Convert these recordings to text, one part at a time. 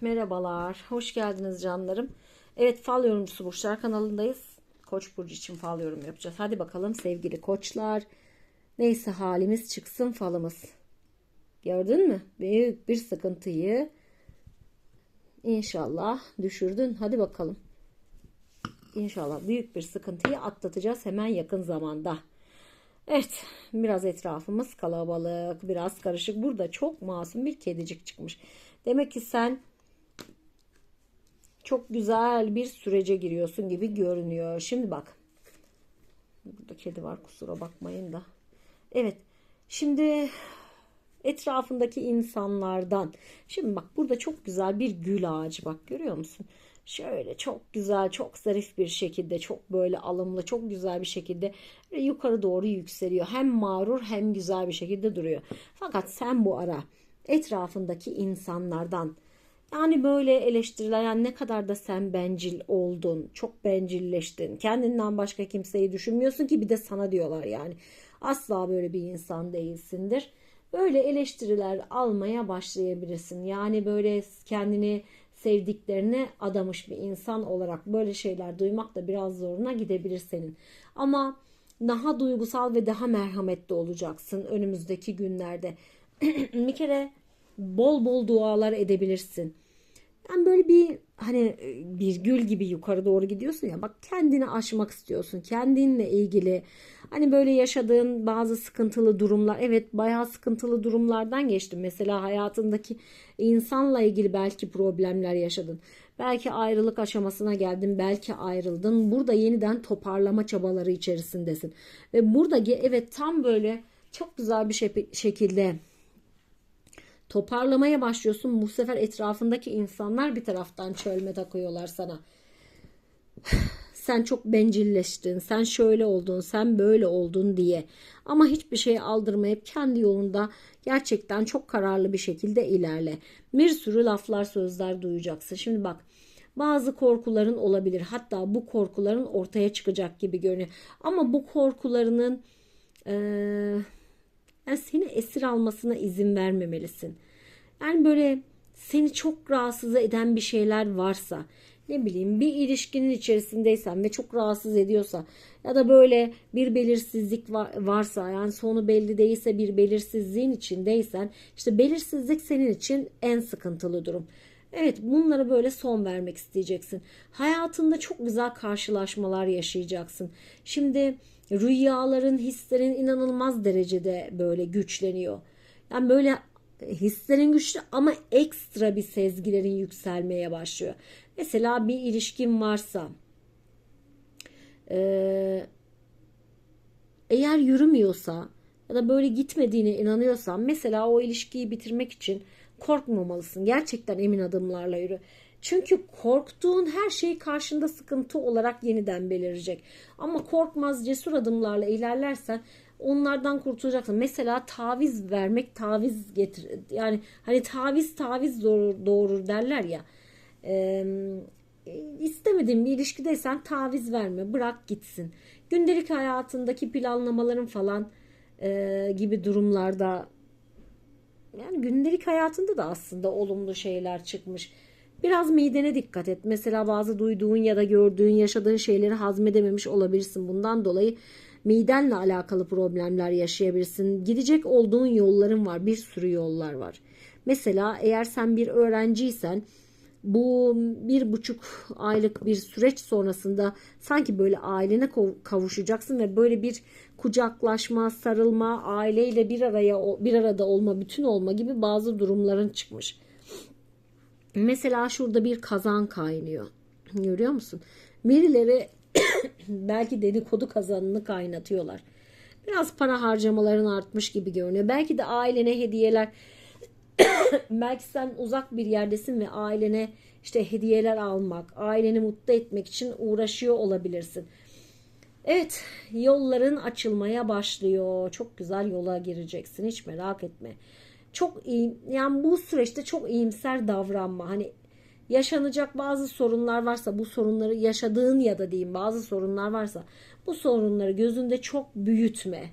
merhabalar. Hoş geldiniz canlarım. Evet, fal yorumcusu Burçlar kanalındayız. Koç burcu için fal yorum yapacağız. Hadi bakalım sevgili koçlar. Neyse halimiz çıksın falımız. Gördün mü? Büyük bir sıkıntıyı inşallah düşürdün. Hadi bakalım. İnşallah büyük bir sıkıntıyı atlatacağız hemen yakın zamanda. Evet, biraz etrafımız kalabalık, biraz karışık. Burada çok masum bir kedicik çıkmış. Demek ki sen çok güzel bir sürece giriyorsun gibi görünüyor. Şimdi bak. Burada kedi var kusura bakmayın da. Evet. Şimdi etrafındaki insanlardan. Şimdi bak burada çok güzel bir gül ağacı bak görüyor musun? Şöyle çok güzel, çok zarif bir şekilde, çok böyle alımlı, çok güzel bir şekilde yukarı doğru yükseliyor. Hem mağrur hem güzel bir şekilde duruyor. Fakat sen bu ara etrafındaki insanlardan yani böyle eleştiriler yani ne kadar da sen bencil oldun, çok bencilleştin. Kendinden başka kimseyi düşünmüyorsun ki bir de sana diyorlar yani. Asla böyle bir insan değilsindir. Böyle eleştiriler almaya başlayabilirsin. Yani böyle kendini sevdiklerine adamış bir insan olarak böyle şeyler duymak da biraz zoruna gidebilir senin. Ama daha duygusal ve daha merhametli olacaksın önümüzdeki günlerde. bir kere bol bol dualar edebilirsin. Yani böyle bir hani bir gül gibi yukarı doğru gidiyorsun ya bak kendini aşmak istiyorsun. Kendinle ilgili hani böyle yaşadığın bazı sıkıntılı durumlar evet bayağı sıkıntılı durumlardan geçtin. Mesela hayatındaki insanla ilgili belki problemler yaşadın. Belki ayrılık aşamasına geldin, belki ayrıldın. Burada yeniden toparlama çabaları içerisindesin. Ve burada evet tam böyle çok güzel bir şekilde toparlamaya başlıyorsun. Bu sefer etrafındaki insanlar bir taraftan çölme takıyorlar sana. Sen çok bencilleştin, sen şöyle oldun, sen böyle oldun diye. Ama hiçbir şey aldırmayıp kendi yolunda gerçekten çok kararlı bir şekilde ilerle. Bir sürü laflar, sözler duyacaksın. Şimdi bak bazı korkuların olabilir. Hatta bu korkuların ortaya çıkacak gibi görünüyor. Ama bu korkularının eee yani seni esir almasına izin vermemelisin. Yani böyle seni çok rahatsız eden bir şeyler varsa ne bileyim bir ilişkinin içerisindeysen ve çok rahatsız ediyorsa ya da böyle bir belirsizlik varsa yani sonu belli değilse bir belirsizliğin içindeysen işte belirsizlik senin için en sıkıntılı durum. Evet bunlara böyle son vermek isteyeceksin. Hayatında çok güzel karşılaşmalar yaşayacaksın. Şimdi rüyaların, hislerin inanılmaz derecede böyle güçleniyor. Yani böyle hislerin güçlü ama ekstra bir sezgilerin yükselmeye başlıyor. Mesela bir ilişkin varsa eğer yürümüyorsa ya da böyle gitmediğine inanıyorsan mesela o ilişkiyi bitirmek için korkmamalısın. Gerçekten emin adımlarla yürü. Çünkü korktuğun her şey karşında sıkıntı olarak yeniden belirecek. Ama korkmaz cesur adımlarla ilerlersen onlardan kurtulacaksın. Mesela taviz vermek taviz getir yani hani taviz taviz doğurur, doğurur derler ya. Ee, istemediğin bir ilişkideysen taviz verme bırak gitsin. Gündelik hayatındaki planlamaların falan e, gibi durumlarda yani gündelik hayatında da aslında olumlu şeyler çıkmış. Biraz midene dikkat et. Mesela bazı duyduğun ya da gördüğün, yaşadığın şeyleri hazmedememiş olabilirsin. Bundan dolayı midenle alakalı problemler yaşayabilirsin. Gidecek olduğun yolların var. Bir sürü yollar var. Mesela eğer sen bir öğrenciysen bu bir buçuk aylık bir süreç sonrasında sanki böyle ailene kavuşacaksın ve böyle bir kucaklaşma, sarılma, aileyle bir araya bir arada olma, bütün olma gibi bazı durumların çıkmış. Mesela şurada bir kazan kaynıyor. Görüyor musun? Birileri belki dedikodu kazanını kaynatıyorlar. Biraz para harcamaların artmış gibi görünüyor. Belki de ailene hediyeler belki sen uzak bir yerdesin ve ailene işte hediyeler almak, aileni mutlu etmek için uğraşıyor olabilirsin. Evet, yolların açılmaya başlıyor. Çok güzel yola gireceksin. Hiç merak etme. Çok iyi yani bu süreçte çok iyimser davranma. Hani yaşanacak bazı sorunlar varsa bu sorunları yaşadığın ya da diyeyim bazı sorunlar varsa bu sorunları gözünde çok büyütme.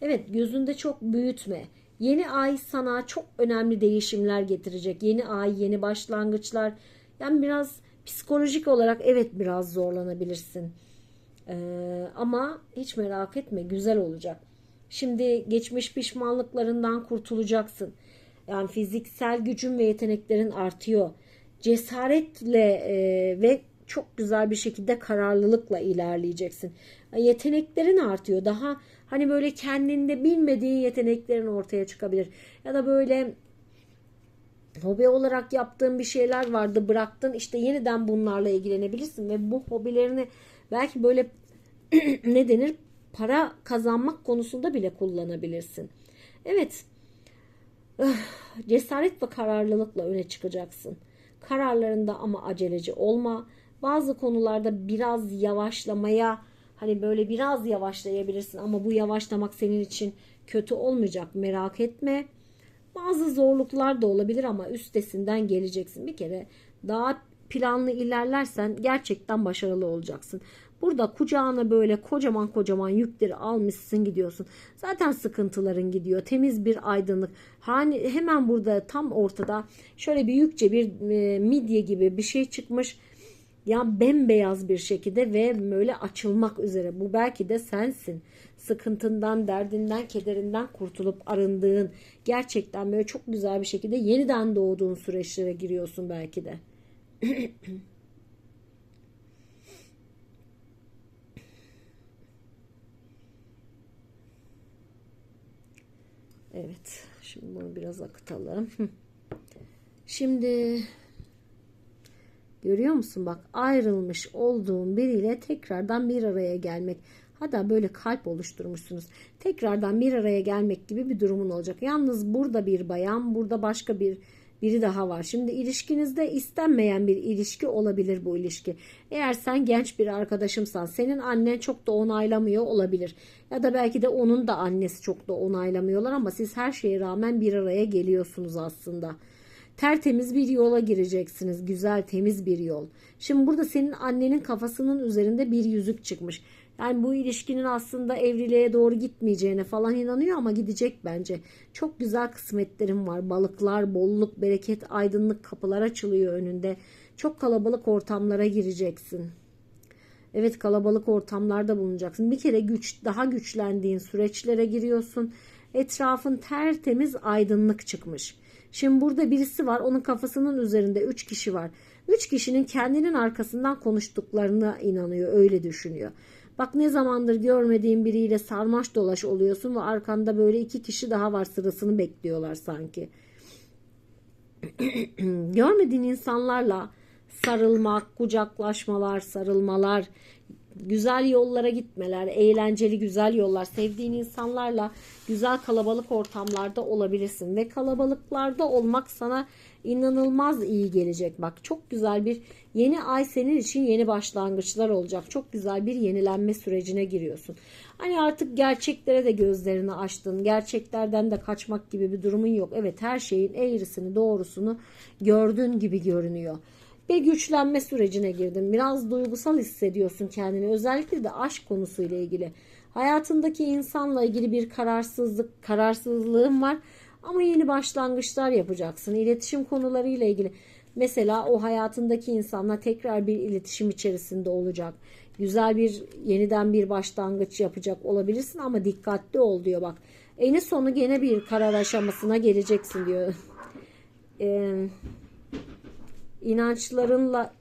Evet gözünde çok büyütme. Yeni ay sana çok önemli değişimler getirecek. Yeni ay, yeni başlangıçlar. Yani biraz psikolojik olarak evet biraz zorlanabilirsin. Ee, ama hiç merak etme güzel olacak. Şimdi geçmiş pişmanlıklarından kurtulacaksın. Yani fiziksel gücün ve yeteneklerin artıyor. Cesaretle e, ve çok güzel bir şekilde kararlılıkla ilerleyeceksin. Yeteneklerin artıyor. Daha hani böyle kendinde bilmediğin yeteneklerin ortaya çıkabilir. Ya da böyle hobi olarak yaptığın bir şeyler vardı bıraktın işte yeniden bunlarla ilgilenebilirsin ve bu hobilerini belki böyle ne denir para kazanmak konusunda bile kullanabilirsin. Evet cesaret ve kararlılıkla öne çıkacaksın. Kararlarında ama aceleci olma. Bazı konularda biraz yavaşlamaya hani böyle biraz yavaşlayabilirsin ama bu yavaşlamak senin için kötü olmayacak merak etme. Bazı zorluklar da olabilir ama üstesinden geleceksin. Bir kere daha planlı ilerlersen gerçekten başarılı olacaksın. Burada kucağına böyle kocaman kocaman yükleri almışsın gidiyorsun. Zaten sıkıntıların gidiyor. Temiz bir aydınlık. Hani hemen burada tam ortada şöyle bir yükçe bir e, midye gibi bir şey çıkmış. Ya bembeyaz bir şekilde ve böyle açılmak üzere. Bu belki de sensin. Sıkıntından, derdinden, kederinden kurtulup arındığın, gerçekten böyle çok güzel bir şekilde yeniden doğduğun süreçlere giriyorsun belki de. Evet. Şimdi bunu biraz akıtalım. Şimdi görüyor musun bak ayrılmış olduğun biriyle tekrardan bir araya gelmek. Hatta böyle kalp oluşturmuşsunuz. Tekrardan bir araya gelmek gibi bir durumun olacak. Yalnız burada bir bayan, burada başka bir biri daha var. Şimdi ilişkinizde istenmeyen bir ilişki olabilir bu ilişki. Eğer sen genç bir arkadaşımsan senin annen çok da onaylamıyor olabilir. Ya da belki de onun da annesi çok da onaylamıyorlar ama siz her şeye rağmen bir araya geliyorsunuz aslında. Tertemiz bir yola gireceksiniz. Güzel, temiz bir yol. Şimdi burada senin annenin kafasının üzerinde bir yüzük çıkmış. Yani bu ilişkinin aslında evliliğe doğru gitmeyeceğine falan inanıyor ama gidecek bence. Çok güzel kısmetlerim var. Balıklar, bolluk, bereket, aydınlık kapılar açılıyor önünde. Çok kalabalık ortamlara gireceksin. Evet kalabalık ortamlarda bulunacaksın. Bir kere güç daha güçlendiğin süreçlere giriyorsun. Etrafın tertemiz aydınlık çıkmış. Şimdi burada birisi var. Onun kafasının üzerinde 3 kişi var. 3 kişinin kendinin arkasından konuştuklarına inanıyor. Öyle düşünüyor. Bak ne zamandır görmediğin biriyle sarmaş dolaş oluyorsun ve arkanda böyle iki kişi daha var sırasını bekliyorlar sanki. Görmediğin insanlarla sarılmak, kucaklaşmalar, sarılmalar, güzel yollara gitmeler, eğlenceli güzel yollar, sevdiğin insanlarla güzel kalabalık ortamlarda olabilirsin ve kalabalıklarda olmak sana inanılmaz iyi gelecek. Bak çok güzel bir yeni ay senin için yeni başlangıçlar olacak. Çok güzel bir yenilenme sürecine giriyorsun. Hani artık gerçeklere de gözlerini açtın. Gerçeklerden de kaçmak gibi bir durumun yok. Evet her şeyin eğrisini doğrusunu gördüğün gibi görünüyor bir güçlenme sürecine girdin. Biraz duygusal hissediyorsun kendini. Özellikle de aşk konusuyla ilgili. Hayatındaki insanla ilgili bir kararsızlık, kararsızlığın var. Ama yeni başlangıçlar yapacaksın. İletişim konularıyla ilgili. Mesela o hayatındaki insanla tekrar bir iletişim içerisinde olacak. Güzel bir yeniden bir başlangıç yapacak olabilirsin ama dikkatli ol diyor bak. Eni sonu gene bir karar aşamasına geleceksin diyor. Eee inançlarınla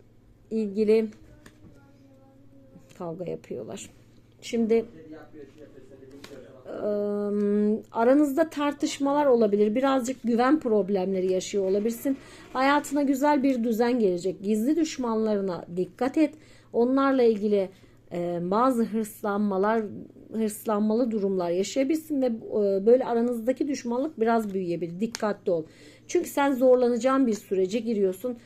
ilgili kavga yapıyorlar. Şimdi aranızda tartışmalar olabilir. Birazcık güven problemleri yaşıyor olabilirsin. Hayatına güzel bir düzen gelecek. Gizli düşmanlarına dikkat et. Onlarla ilgili bazı hırslanmalar, hırslanmalı durumlar yaşayabilirsin ve böyle aranızdaki düşmanlık biraz büyüyebilir. Dikkatli ol. Çünkü sen zorlanacağın bir sürece giriyorsun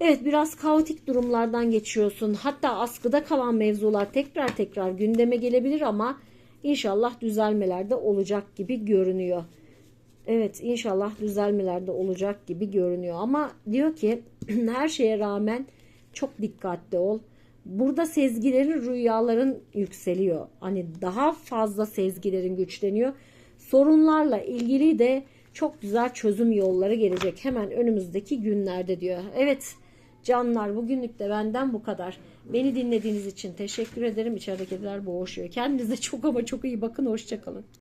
Evet biraz kaotik durumlardan geçiyorsun. Hatta askıda kalan mevzular tekrar tekrar gündeme gelebilir ama inşallah düzelmelerde olacak gibi görünüyor. Evet inşallah düzelmelerde olacak gibi görünüyor ama diyor ki her şeye rağmen çok dikkatli ol. Burada sezgilerin, rüyaların yükseliyor. Hani daha fazla sezgilerin güçleniyor. sorunlarla ilgili de çok güzel çözüm yolları gelecek hemen önümüzdeki günlerde diyor. Evet canlar bugünlük de benden bu kadar. Beni dinlediğiniz için teşekkür ederim. İçeride kediler boğuşuyor. Kendinize çok ama çok iyi bakın. Hoşçakalın.